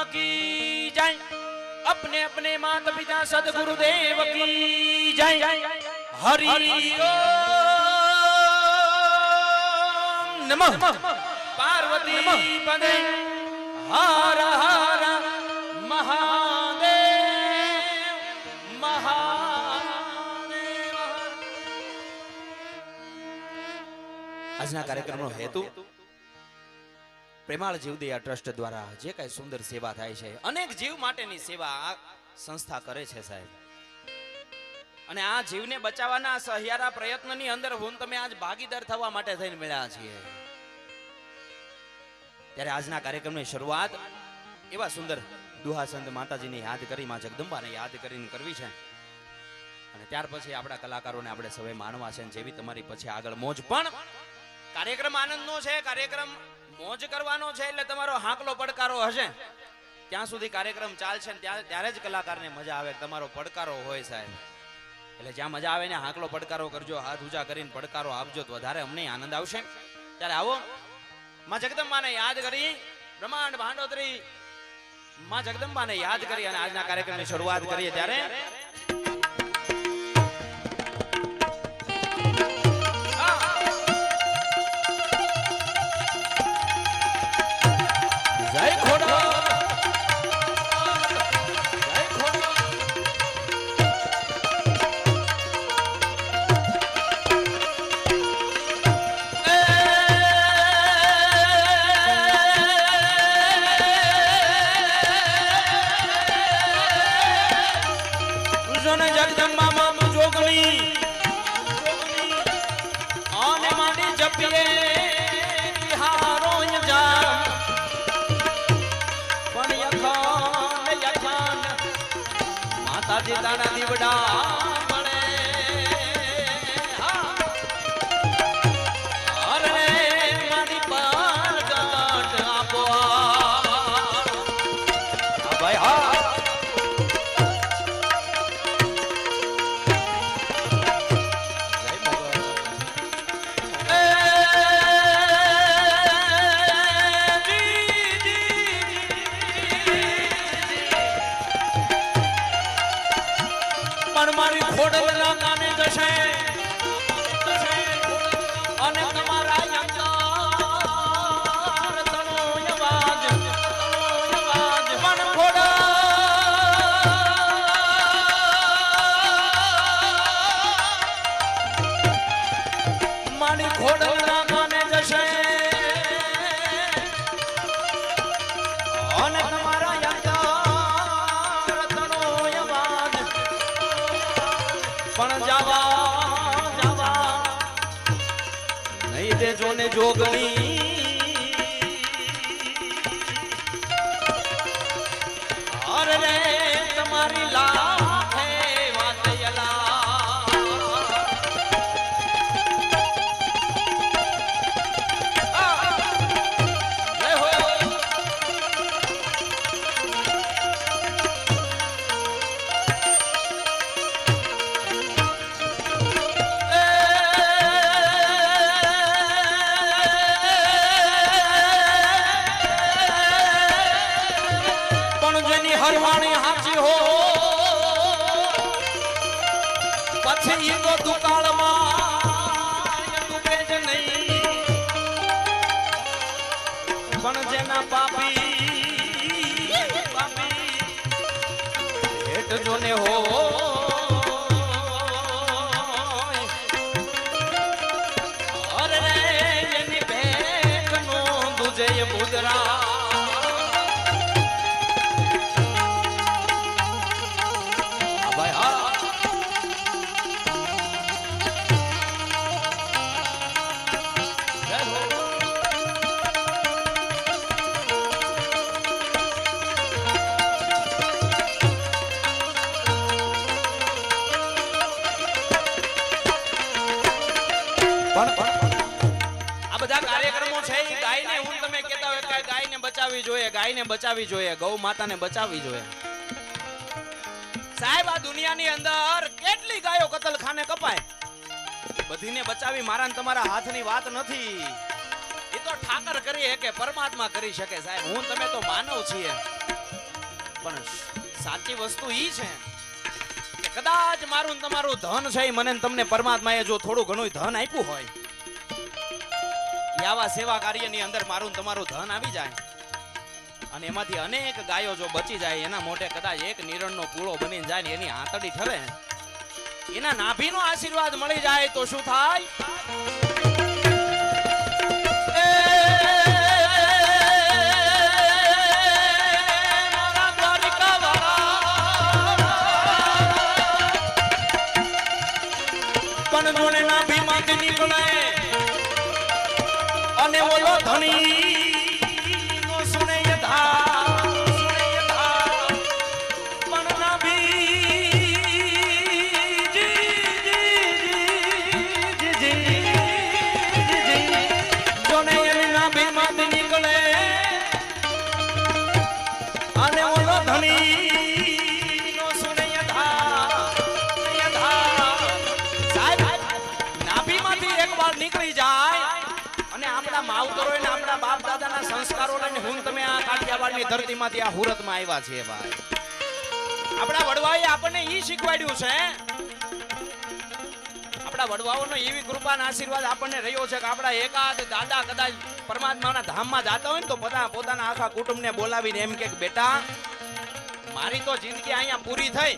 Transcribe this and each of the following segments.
की जय अपने अपने माता पिता सदगुरुदेव की जय हरि ओम नमः पार्वती पदे हर हर महादेव महादेव આજના કાર્યક્રમનો હેતુ પ્રેમાળ જીવદયા ટ્રસ્ટ દ્વારા જે કાંઈ સુંદર સેવા થાય છે, અનેક જીવ માટેની સેવા આ સંસ્થા કરે છે સાહેબ. અને આ જીવને બચાવવાના સહિયારા પ્રયત્નની અંદર હું તમે આજ ભાગીદાર થવા માટે થઈને મળ્યા છીએ. ત્યારે આજના કાર્યક્રમની શરૂઆત એવા સુંદર દુહાસંત માતાજીને યાદ કરી, માં જગદંબાને યાદ કરીને કરવી છે. અને ત્યાર પછી આપણા કલાકારોને આપણે સૌએ માનવા છે જેવી તમારી પછી આગળ મોજ, પણ કાર્યક્રમ આનંદનો છે, કાર્યક્રમ મોજ કરવાનો છે એટલે તમારો હાંકલો પડકારો હશે. ત્યાં સુધી કાર્યક્રમ ચાલશે ત્યારે જ કલાકારને મજા આવે, તમારો પડકારો હોય સાહેબ. એટલે જ્યાં મજા આવે ને હાંકલો પડકારો કરજો, હાથ ઊંચા કરીને પડકારો આપજો તો વધારે અમને આનંદ આવશે. ત્યારે આવો. માં જગદંબાને યાદ કરી, બ્રહ્માંડ ભાંડોતરી માં જગદંબાને યાદ કરી અને આજના કાર્યક્રમની શરૂઆત કરીએ ત્યારે નહીં દેજો ને જોગણી. કાર્યક્રમો છે એ ગાયને હું તમે કહેતા હોય કે ગાયને બચાવવી જોઈએ, ગાયને બચાવવી જોઈએ, ગૌ માતાને બચાવવી જોઈએ. સાહેબ, આ દુનિયાની અંદર કેટલી ગાયો કતલખાને કપાય? બધીને બચાવી મારા તમારા હાથની વાત નથી. એ તો ઠાકર કરી શકે, પરમાત્મા કરી શકે સાહેબ. હું તમે તો માનવ છીએ. પણ સાચી વસ્તુ ઈ છે કે કદાચ મારું તમારું ધન છે મને તમને પરમાત્માએ જો થોડું ઘણું ધન આપ્યું હોય ઈ આવા સેવા કાર્યની અંદર મારું તમારું ધન આવી જાય. અને એમાંથી અનેક ગાયો જો બચી જાય, એના મોઢે કદાચ એક નિરણનો પૂળો બની જાય ને એની આંતડી ઠરે. એના નાભીનો આશીર્વાદ મળી જાય તો શું થાય. પણ જોને નાભીમાંથી નીકળે. અને ઓલો ધણી. કાઠિયાવાડની ધરતીમાંથી આ હુરતમાં આવ્યા છીએ ભાઈ. આપણા વડવાએ આપણને ઈ શીખવાડ્યું છે, આપણા વડવાઓનો એવી કૃપાના આશીર્વાદ આપણને રહ્યો છે કે આપણા એકાદ દાદા કદાચ પરમાત્માના ધામમાં જાતા હોય ને તો બધા પોતાના આખા કુટુંબને બોલાવીને એમ કે, બેટા, મારી તો જિંદગી અહીંયા પૂરી થઈ.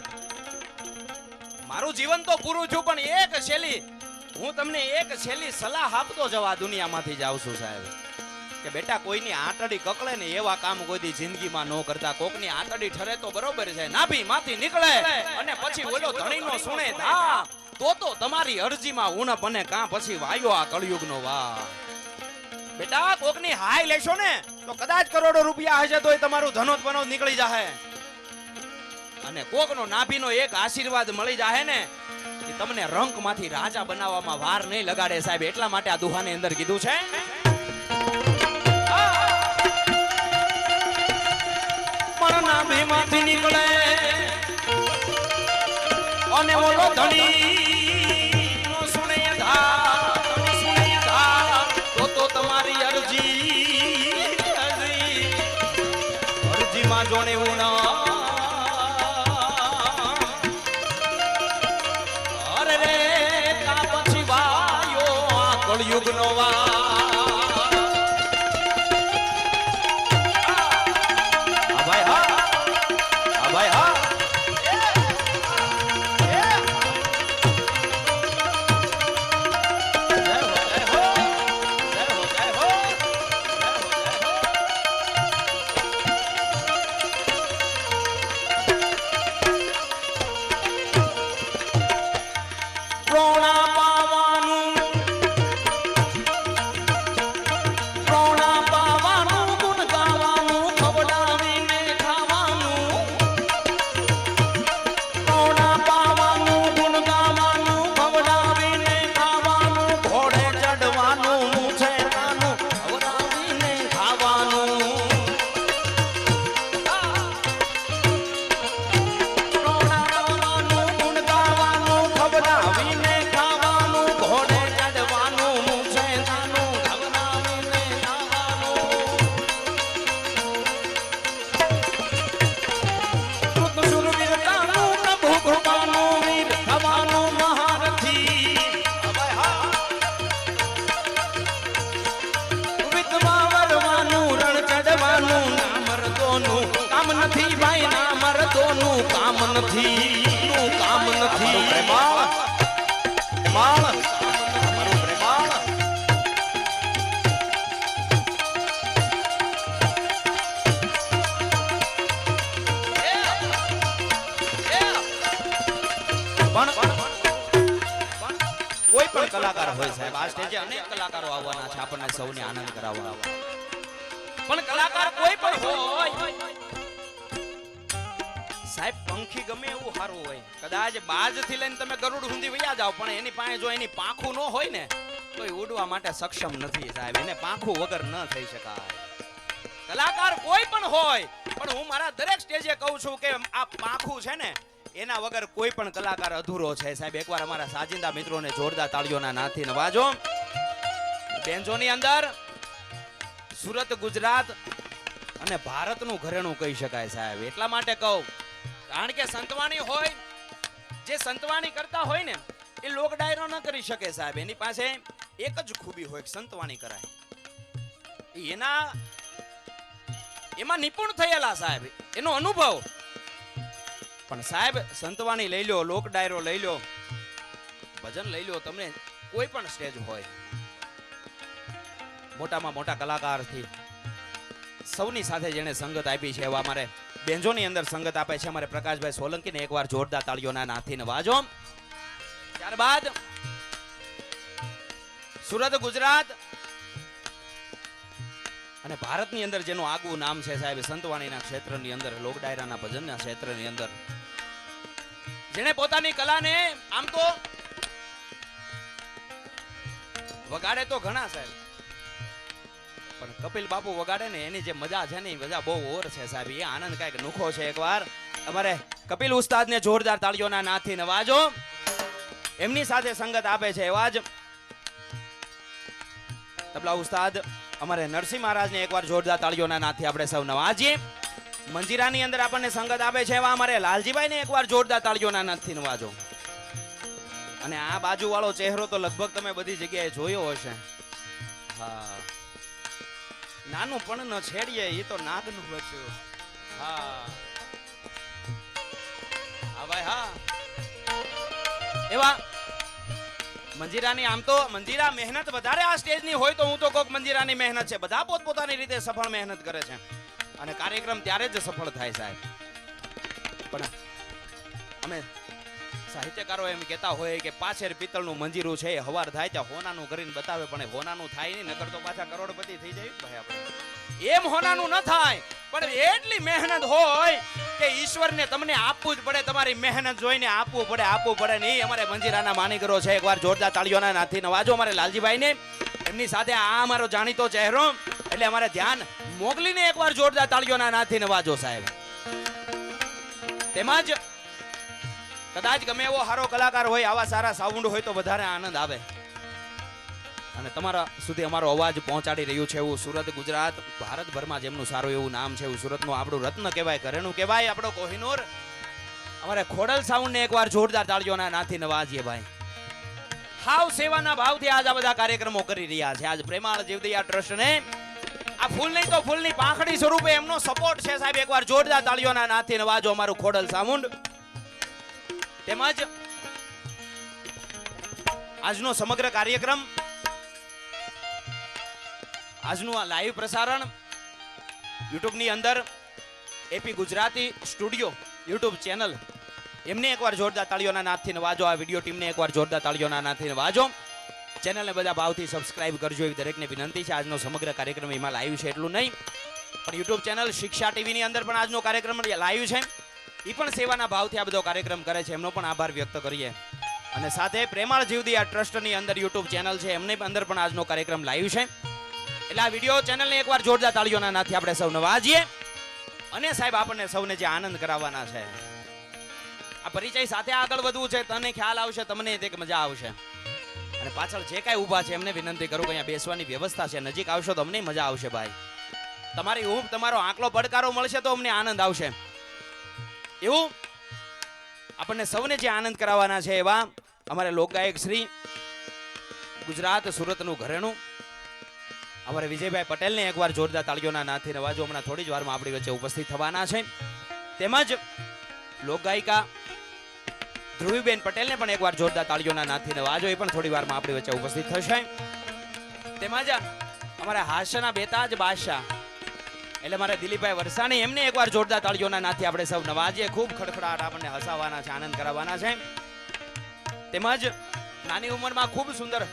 મારું જીવન તો પૂરું થયું, પણ એક છેલ્લી, હું તમને એક છેલ્લી સલાહ આપતો જવા દુનિયામાંથી જાઉં છું સાહેબ. કે બેટા, કોઈની આંતડી કકળે ને એવા કામ કોઈ જિંદગીમાં ન કરતા. કોકની આંતડી ઠરે તો બરોબર છે. નાભી માંથી નીકળે અને પછી ઓલો ધણીનો સુણે ધા તો તો તમારી અરજીમાં ઉણ બને કાં પછી વાયો આ કળયુગનો વા બેટા, કોકની હાય લેશો ને, તો કદાચ કરોડો રૂપિયા હશે તોય તમારું ધનોત બનોત નીકળી જાહે. અને કોકનો નાભીનો એક આશીર્વાદ મળી જાહે ને તમને રંકમાંથી રાજા બનાવવામાં વાર નહીં લગાડે સાહેબ. એટલા માટે આ દુહાની અંદર કીધું છે. નાભીમાંથી નીકળે. અને ઓલો ધણી નો સુણે ધા, તો તો તમારી અરજી અરજી. અરજીમાં જોણે ઉના અરે રે કા પછી વાયો આ કળયુગનો વા પણ કલાકાર હોય સાહેબ. આ સ્ટેજે અનેક કલાકારો આવવાના છે. આપણને સૌને આનંદ કરાવવા પણ કલાકાર કોઈ પણ હોય, સાહેબ, પંખી ગમે એવું સારું હોય. કદાચ બાજથી લઈને તમે ગરુડ સુધી વયા જાવ પણ એની પાસે જો એની પાંખું ન હોય ને તો ઉડવા માટે સક્ષમ નથી સાહેબ. એને પાંખું વગર ન થઈ શકાય. કલાકાર કોઈ પણ હોય, પણ હું મારા દરેક સ્ટેજે કહું છું કે આ પાંખું છે ને એના વગર કોઈ પણ કલાકાર અધૂરો છે. સાહેબ, એકવાર અમારા સાજિંદા મિત્રોને જોરદાર તાળીઓના નાથી નવાજો બેન્ચોની અંદર સુરત, ગુજરાત અને ભારતનું ઘરેણું કહી શકાય સાહેબ. એટલા માટે કહું, કારણ કે સંતવાણી હોય, જે સંતવાણી કરતા હોય ને, એ લોક ડાયરો ન કરી શકે સાહેબ. એની પાસે એક જ ખૂબી હોય સંતવાણી કરાય. એના, એમાં નિપુણ થયેલા સાહેબ. એનો અનુભવ પણ સાહેબ, સંતવાણી લઈ લો લોક ડાયરો લઈ લો ભજન લઈ લો તમને કોઈ પણ સ્ટેજ હોય. મોટામાં મોટા કલાકારથી. સૌની સાથે જેણે સંગત આપી છે એવા અમારે બેન્જોની અંદર સંગત આપે છે અમારે પ્રકાશભાઈ સોલંકીને એકવાર જોરદાર તાળીઓના નાથીને વાજો. ત્યારબાદ સુરત ગુજરાત અને ભારતની અંદર જેનું આગવું નામ છે સાહેબ સંતવાણીના ક્ષેત્રની અંદર લોક ડાયરાના ભજનના ક્ષેત્રની અંદર. જેણે પોતાની કલાને આમ તો વગાડે તો ઘણા સાહેબ. પણ કપિલ બાપુ વગાડે ને એની જે મજા છે ને એ મજા બહુ ઓર છે સાહેબ. એ આનંદ કાંઈક નુખો છે એકવાર. અમારે કપિલ ઉસ્તાદને જોરદાર તાળીઓના નાથી નવાજો. એમની સાથે સંગત આપે છે એવા જ તબલા ઉસ્તાદ અમારે નરસિંહ મહારાજને એકવાર જોરદાર તાળીઓના નાથી આપણે સૌ નવાજીએ. મંજીરાની અંદર આપણને સંગત આપે છે એવા અમારે લાલજીભાઈને એકવાર જોરદાર તાળીઓના નાથી નવાજો. અને આ બાજુ વાળો ચહેરો તો લગભગ તમે બધી જગ્યાએ જોયો હશે. હા. નાનું પણ ન છેડીએ એ તો નાગનું બચ્યું હા. હા ભાઈ, હા. એવા મંજીરાની આમ તો મંજીરા મહેનત વધારે આ સ્ટેજની હોય તો હું તો કોક મંજીરાની મહેનત છે. બધા પોતપોતાની રીતે સફળ મહેનત કરે છે. અને કાર્યક્રમ ત્યારે જ સફળ થાય સાહેબ. પણ અમે સાહિત્યકારો એમ કહેતા હોય કે પાછેર પિત્તળનું મંજીરું છે એ હવાર થાય ત્યાં હોનાનું કરીને બતાવે, પણ હોનાનું થાય નહીં, નકર તો પાછા કરોડપતિ થઈ જાય. ભાઈ આપણે એમ હોનાનું ન થાય. પણ એટલી મહેનત હોય કે ઈશ્વરને તમને આપવું જ પડે, તમારી મહેનત જોઈને આપવું પડે આપવું પડે નહીં અમારે મંજીરાના માનીકરો છે. એકવાર જોરદાર તાળીઓના નાથી નવાજો અમારે લાલજીભાઈને. એમની સાથે આ અમારો જાણીતો ચહેરો. એટલે અમારે ધ્યાન મોકલીને એકવાર જોરદાર તાળીઓના નાથી નવાજો સાહેબ. તેમજ કદાચ ગમે એવો સારો કલાકાર હોય, આવા સારા સાઉન્ડ હોય તો વધારે આનંદ આવે. અને તમારા સુધી અમારો અવાજ પહોંચાડી રહ્યું છે એવું સુરત, ગુજરાત, ભારતભરમાં જેમનું સારું એવું નામ છે એવું સુરતનું આપણું રત્ન કહેવાય ઘરેનું કહેવાય, આપણો કોહિનૂર. અમારે ખોડલ સાઉન્ડને એકવાર જોરદાર તાળીઓના નાથી નવાજીએ ભાઈ. હાવ સેવાના ભાવથી આજ આ બધા કાર્યક્રમો કરી રહ્યા છે. આજ પ્રેમાળ જીવદયા ટ્રસ્ટને આ ફૂલ તો ફૂલની પાંખડી સ્વરૂપે એમનો સપોર્ટ છે સાહેબ. એકવાર જોરદાર તાળીઓના નાથી નવાજો અમારું ખોડલ સાઉન્ડ તેમજ આજનો સમગ્ર કાર્યક્રમ આજનું આ લાઈવ પ્રસારણ યુટ્યુબની અંદર AP Gujarati studio YouTube channel. એમને એકવાર જોરદાર તાળીઓના નાથથી નવાજો, આ વીડિયો ટીમને એકવાર જોરદાર તાળીઓના નાથથી નવાજો. ચેનલને બધા ભાવથી સબસ્ક્રાઇબ કરજો એવી દરેકને વિનંતી છે. આજનો સમગ્ર કાર્યક્રમ એમાં લાઈવ છે એટલું નહીં. પણ યુટ્યુબ ચેનલ શિક્ષા ટીવીની અંદર પણ આજનો કાર્યક્રમ લાઈવ છે. એ પણ સેવાના ભાવથી આ બધો કાર્યક્રમ કરે છે. એમનો પણ આભાર વ્યક્ત કરીએ. અને સાથે પ્રેમાળ આ ટ્રસ્ટની અંદર યુટ્યુબ ચેનલ છે. એમની અંદર પણ આજનો કાર્યક્રમ લાઈવ છે. એટલે આ વીડિયો ચેનલને એકવાર જોરદાર તાળીઓના નાથી આપણે સૌને વાજીએ. અને સાહેબ, આપણને સૌને જે આનંદ કરાવવાના છે. આ પરિચય સાથે આગળ વધવું છે, તને ખ્યાલ આવશે, તમને તે મજા આવશે. અને પાછળ જે કાંઈ ઊભા છે, એમને વિનંતી કરું કે અહીંયા બેસવાની વ્યવસ્થા છે, નજીક આવશો તો અમને મજા આવશે ભાઈ. તમારી ઊભ તમારો આંકલો પડકારો મળશે તો અમને આનંદ આવશે. એવું? આપણને સૌને જે આનંદ કરાવવાના છે એવા અમારે લોકગાયક શ્રી ગુજરાત સુરતનું ઘરેણું. અમારે વિજયભાઈ પટેલને એકવાર જોરદાર તાળીઓના નાથી રવાજો હમણાં થોડી જ વારમાં આપણી વચ્ચે ઉપસ્થિત થવાના છે. તેમજ લોકગાયિકા ધ્રુવીબેન પટેલને પણ એકવાર જોરદાર તાળીઓના નાથી નવાજો, એ પણ થોડી વારમાં આપણી વચ્ચે ઉપસ્થિત થશે. તેમજ અમારા હાસ્યના બેતાજ બાદશાહ, એટલે મારે દિલીપભાઈ વરસાણી, એમને એકવાર જોરદાર તાળીઓના નાથી આપણે સૌ નવાજીએ ખૂબ ખડખડાટ આપણને હસાવવાના છે, આનંદ કરાવવાના છે. તેમજ નાની ઉંમરમાં ખૂબ સુંદર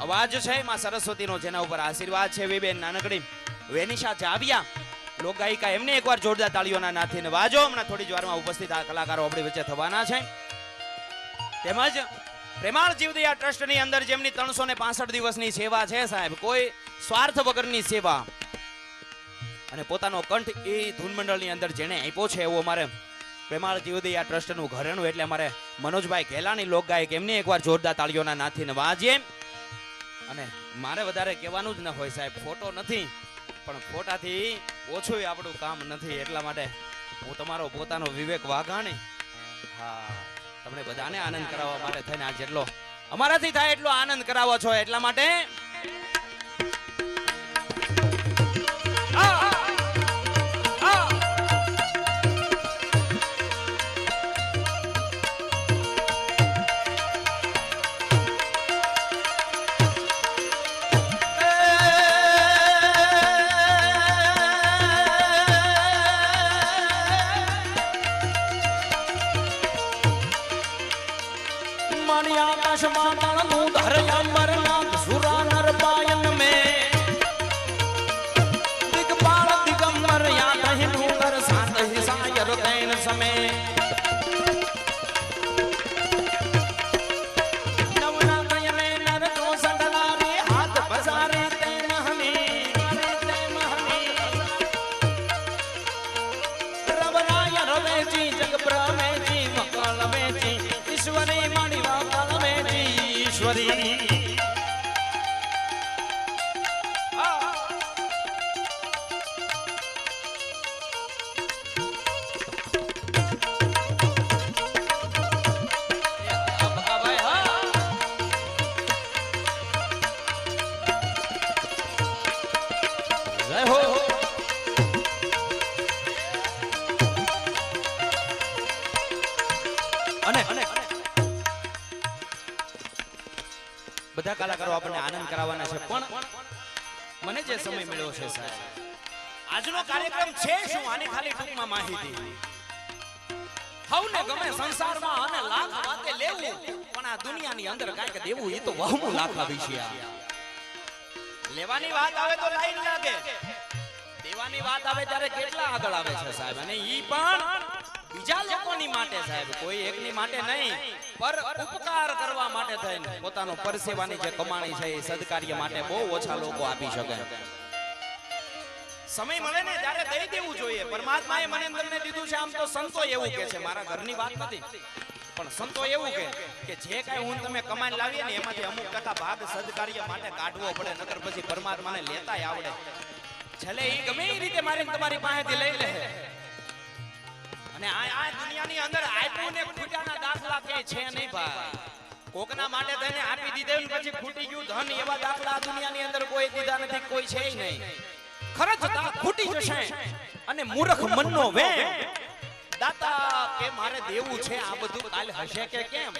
અવાજ છે માં સરસ્વતીનો, જેના ઉપર આશીર્વાદ છે વિબેન બેન નાનકડી. વેનિશા જાવિયા, લોકગાયિકા એમને એકવાર જોરદાર તાળીઓના નાથી વાજો. હમણાં થોડી જ વારમાં ઉપસ્થિત આ કલાકારો આપણી વચ્ચે થવાના છે. તેમજ પ્રેમાળ જીવદયા ટ્રસ્ટની અંદર જેમની ત્રણસો ને પાસઠ દિવસની સેવા છે સાહેબ, કોઈ સ્વાર્થ વગરની સેવા. અને પોતાનો કંઠ એ ધૂનમંડળની અંદર જેણે આપ્યો છે એવું અમારે પ્રેમાળ જીવદયા ટ્રસ્ટનું ઘરેણું. એટલે અમારે મનોજભાઈ ઘેલાની લોકગાયક, એમને એકવાર જોરદાર તાળીઓના નાથી નવાજીએ અને મારે વધારે કહેવાનું જ ન હોય સાહેબ ફોટો નથી, પણ ફોટાથી ઓછું આપણું કામ નથી, એટલા માટે હું તમારો પોતાનો વિવેક વાઘાણી. હા, તમને બધાને આનંદ કરાવવા માટે થઈને આ જેટલો. અમારાથી થાય એટલો આનંદ કરાવો છો, એટલા માટે આકાશમાં તાળનું બધા કલાકારો આપણને આનંદ કરાવવાના છે. પણ મને જે સમય મળ્યો છે સાહેબ, આજનો કાર્યક્રમ છે શું? આની ખાલી ટૂંકમાં માહિતી. હવને ગમે સંસારમાં અને લાખ વાતે લેવું, પણ આ દુનિયાની અંદર કાંઈક દેવું એ તો વહમું લાખ આવી છે લેવાની વાત આવે તો લાઈન લાગે. દેવાની વાત આવે ત્યારે કેટલા આગળ આવે છે સાહેબ? અને ઈ પણ બીજા લોકોની માટે સાહેબ, કોઈ એકની માટે નહીં, પર ઉપકાર કરવા માટે થઈને પોતાનો પરસેવાની જે કમાણી છે એ સદકાર્ય માટે બહુ ઓછા લોકો આપી શકે. સમય મળે ને ત્યારે દઈ દેવું જોઈએ. પરમાત્માએ મને ને દીધું છે, આમ તો સંતો એવું કે છે. મારા ઘરની વાત નથી. પણ સંતો એવું કે કે જે કાંઈ હું તમે કમાઈ લાવીએ ને એમાંથી અમુક ટકા ભાગ સદકાર્ય માટે કાઢવો પડે, નકર પછી પરમાત્માને લેતાય આવડે. છેલ્લે એ ગમે એ રીતે મારી તમારી પાસેથી લઈ લે. અને આ આ દુનિયાની અંદર આપ્યું ને ખૂટ્યાના દાખલા કે છે નહીં ભાઈ? કોકના માટે તેને આપી દીધે ને પછી ખૂટી ગયું ધન, એવા દાખલા દુનિયાની અંદર કોઈ દીધા નથી, કોઈ છે નહીં. ખરજતા ખૂટી જશે અને મૂર્ખ મનનો વે દાતા કે મારે દેવું છે, આ બધું કાલ હશે કે કેમ?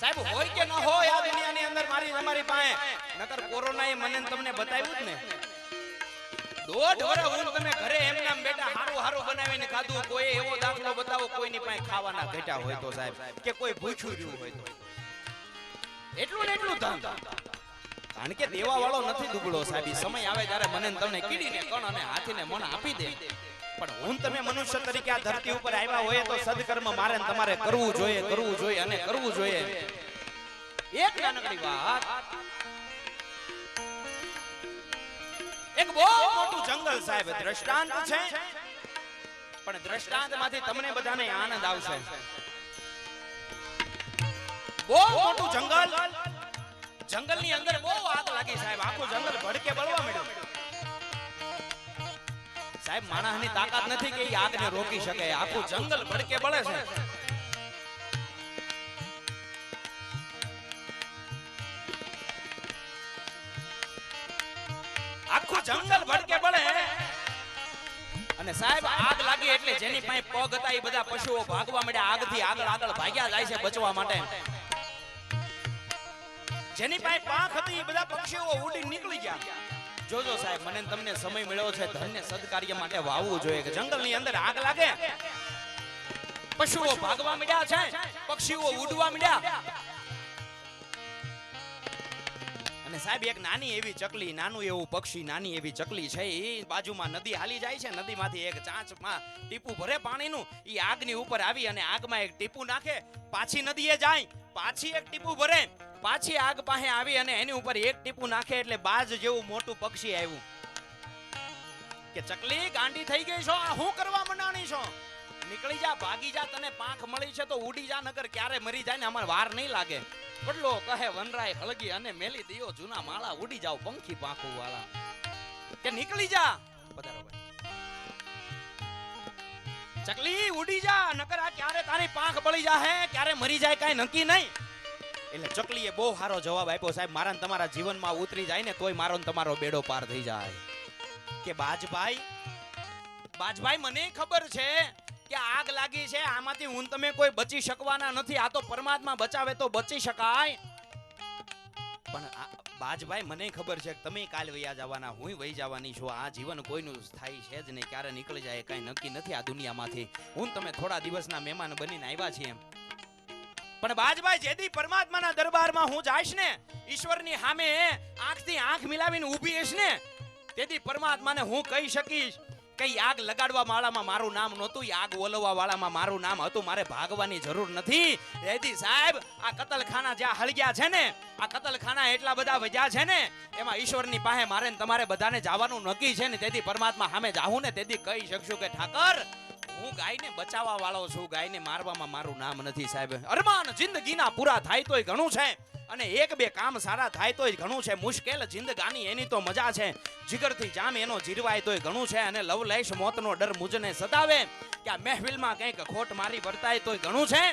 સાહેબ, હોય કે ન હોય આ દુનિયાની અંદર મારી તમારી પાસે? નકર કોરોનાએ મને ને તમને બતાવ્યું જ ને. દોઢ વર્ષ હું તમે ઘરે એમનામ બેટા હારું હારું બનાવીને ખાધું કોઈ એવો દાખલો બતાવો કોઈની પાસે ખાવાના ઘટા હોય તો સાહેબ કે કોઈ ભૂખ્યું રહ્યું હોય તો. એટલું ને એટલું ધન. કારણ કે દેવા વાળો નથી દુબળો સાહેબ સમય આવે ત્યારે મને તમને કીડીને કણ અને હાથીને મન આપી દે. પણ હું તમે મનુષ્ય તરીકે આ ધરતી ઉપર આવ્યા હોય તો સદકર્મ મારે તમારે કરવું જોઈએ કરવું જોઈએ અને કરવું જોઈએ. એક નાનકડી વાત. એક બહુ મોટું જંગલ સાહેબ, દ્રષ્ટાંત છે. પણ દ્રષ્ટાંતમાંથી તમને બધાને આનંદ આવશે. બહુ મોટું જંગલ. જંગલની અંદર બહુ આગ લાગી સાહેબ. આખું જંગલ ભડકે બળવા મળ્યું સાહેબ, માણસની તાકાત નથી કે આગને રોકી શકે. આખું જંગલ ભડકે બળે છે. જંગલ ભડકે પડે અને સાહેબ, આગ લાગી એટલે જેની પાસે પગ હતા એ બધા પશુઓ ભાગવા મળ્યા. આગથી આગળ આગળ ભાગ્યા જાય છે બચવા માટે. જેની પાસે પાંખ હતી એ બધા પક્ષીઓ ઉડી નીકળી ગયા. જોજો સાહેબ, મને તમને સમય મળ્યો છે. ધન્ય સદકાર્ય માટે વાવવું જોઈએ કે જંગલની અંદર આગ લાગે. પશુઓ ભાગવા મળ્યા છે. પક્ષીઓ ઉડવા મળ્યા. સાહેબ, એક નાની એવી ચકલી, નાનું એવું પક્ષી, નાની એવી ચકલી છે એ બાજુમાં નદી હાલી જાય છે, નદીમાંથી એક ચાંચમાં ટીપું ભરે પાણીનું. એ આગની ઉપર આવી અને આગમાં એક ટીપું નાખે, પાછી નદીએ જાય, પાછી એક ટીપું ભરે, પાછી આગ પાસે આવી અને એની ઉપર એક ટીપું નાખે એટલે બાજ જેવું મોટું પક્ષી આવ્યું. કે ચકલી, ગાંડી થઈ ગઈ છો? આ હું કરવા મંડાણી છો? નીકળી જા, ભાગી જા, તને પાંખ મળી છે તો ઉડી જા નગર ક્યારે મરી જાય ને અમારે વાર નહીં લાગે. બદલો કહે, વનરાય હળગી અને મેલી દિયો જૂના માળા, ઉડી જાવ પંખી પાંખું વાળા કે નીકળી જા, પધારો ભાઈ. ચકલી, ઉડી જા, નકર આ ક્યારે તારી પાંખ બળી જાહે? ક્યારે મરી જાય, કાંઈ નક્કી નહીં. એટલે ચકલીએ બહુ સારો જવાબ આપ્યો, સાહેબ મારા તમારા જીવનમાં ઉતરી જાય ને, તોય મારો તમારો બેડો પાર થઈ જાય. કે બાજભાઈ બાજભાઈ, મને ખબર છે કે આગ લાગી છે, આમાંથી હું તમે કોઈ બચી શકવાના નથી. આ તો પરમાત્મા બચાવે તો બચી શકાય. પણ બાજભાઈ, મને ખબર છે તમે કાલ વૈયા જવાના હું વહી જવાની છું. આ જીવન કોઈનું સ્થાયી છે જ નહીં. ક્યારે નીકળી જાય કઈ નક્કી નથી આ દુનિયામાંથી. હું તમે થોડા દિવસના મહેમાન બનીને આવ્યા છીએ. પણ બાજભાઈ જેથી પરમાત્માના દરબારમાં હું જાઈશ ને, ઈશ્વરની સામે આંખથી આંખ મિલાવીને ઊભી હશ ને તેથી પરમાત્માને હું કહી શકીશ કે ઈ આગ લગાડવા વાળામાં મારું નામ નહોતું આગ ઓલવવા વાળામાં મારું નામ હતું, મારે ભાગવાની જરૂર નથી. રેદી સાહેબ, આ કતલખાના જ્યાં હળગ્યા છે ને, આ કતલખાના એટલા બધા વજ્યા છે ને, એમાં ઈશ્વરની પાસે મારે તમારે બધાને જવાનું નક્કી છે ને, તેથી પરમાત્મા સામે જાવું ને, તેથી કહી શકશું કે ઠાકર હું ગાયને બચાવવા વાળો છું, ગાયને મારવામાં મારું નામ નથી સાહેબ. અરમાન, જિંદગીના પૂરા થાય તોય ઘણું છે અને એક બે કામ સારા થાય તોય ઘણું છે. મુશ્કેલ જિંદગાની એની તો મજા છે. જીગરથી જામ એનો જીરવાય તોય ઘણું છે અને લવલેશ મોતનો ડર મુજને સતાવે કે આ મહેફિલમાં કંઈક ખોટ મારી વર્તાય તોય ઘણું છે.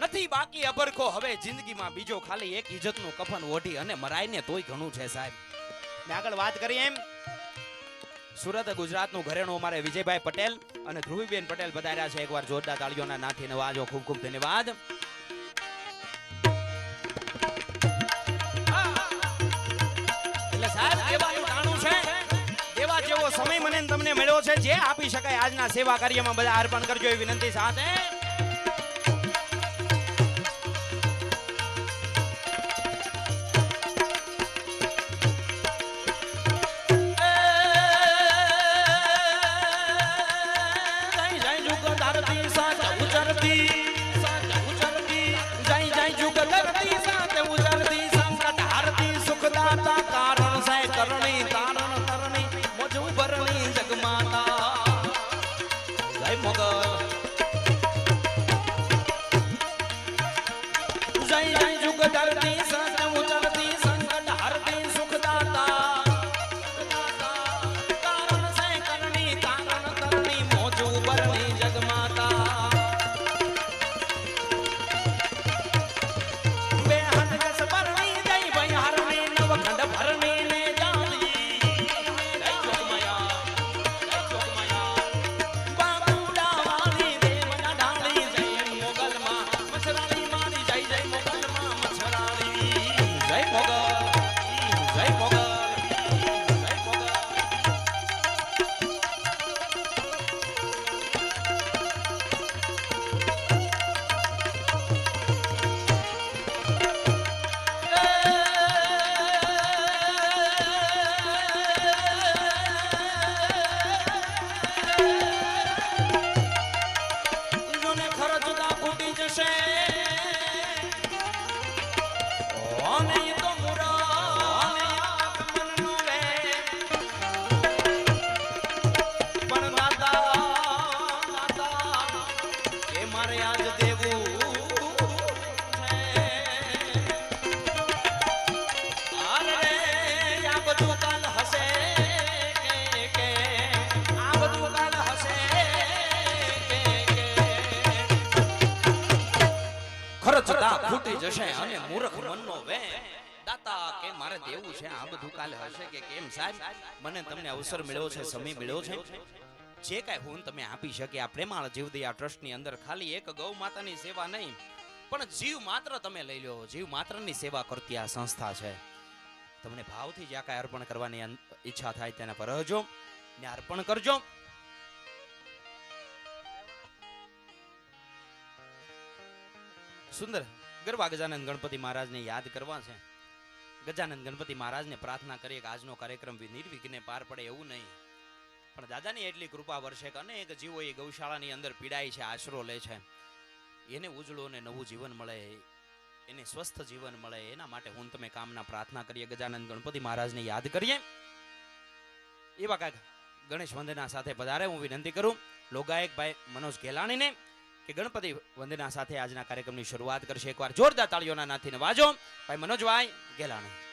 નથી બાકી અબરખો હવે જિંદગીમાં બીજો ખાલી એક ઇજ્જતનું કફન ઓઢી અને મરાય ને તોય ઘણું છે સાહેબ. મેં આગળ વાત કરી એમ. સુરત ગુજરાતનું ઘરેણું અમારે વિજયભાઈ પટેલ અને ધ્રુવીબેન પટેલ પધાર્યા છે. એકવાર જોરદાર તાળીઓના નાથી નવાજો ખૂબ ખૂબ ધન્યવાદ. એટલે સાહેબ છે? એવા જેવો સમય મને તમને મળ્યો છે. જે આપી શકાય આજના સેવા કાર્યમાં બધા અર્પણ કરજો એ વિનંતી સાથે. મળ્યો છે સમય મળ્યો છે. જે કાંઈ હું તમે આપી શકે આ પ્રેમાળ જીવદયા ટ્રસ્ટની અંદર ખાલી એક ગૌ માતાની સેવા નહીં પણ જીવ માત્ર તમે લઈ લો. જીવ માત્રની સેવા કરતી આ સંસ્થા છે. તમને ભાવથી જ્યાં કાંઈ અર્પણ કરવાની ઈચ્છા થાય તેના પર રહેજો ને અર્પણ કરજો. સુંદર ગરબા ગજાનંદ ગણપતિ મહારાજને યાદ કરવા છે. ગજાનંદ ગણપતિ મહારાજને પ્રાર્થના કરીએ કે આજનો કાર્યક્રમ નિર્વિઘ્ને પાર પડે એવું નહીં. પણ દાદાની એટલી કૃપા વર્ષે કે અનેક જીવો એ ગૌશાળાની અંદર પીડાય છે, આશરો લે છે. એને ઉજળું અને નવું જીવન મળે, એને સ્વસ્થ જીવન મળે, એના માટે હું તમે કામના પ્રાર્થના કરીએ. ગજાનંદ ગણપતિ મહારાજને યાદ કરીએ. એવા કાંઈક ગણેશ વંદના સાથે પધારે, હું વિનંતી કરું. લોગાયક ભાઈ મનોજ ગેલાણીને કે ગણપતિ વંદના સાથે આજના કાર્યક્રમની શરૂઆત કરશે. એકવાર જોરદાર તાળીઓના નાથીને વાજો. ભાઈ મનોજભાઈ ગેલાણી.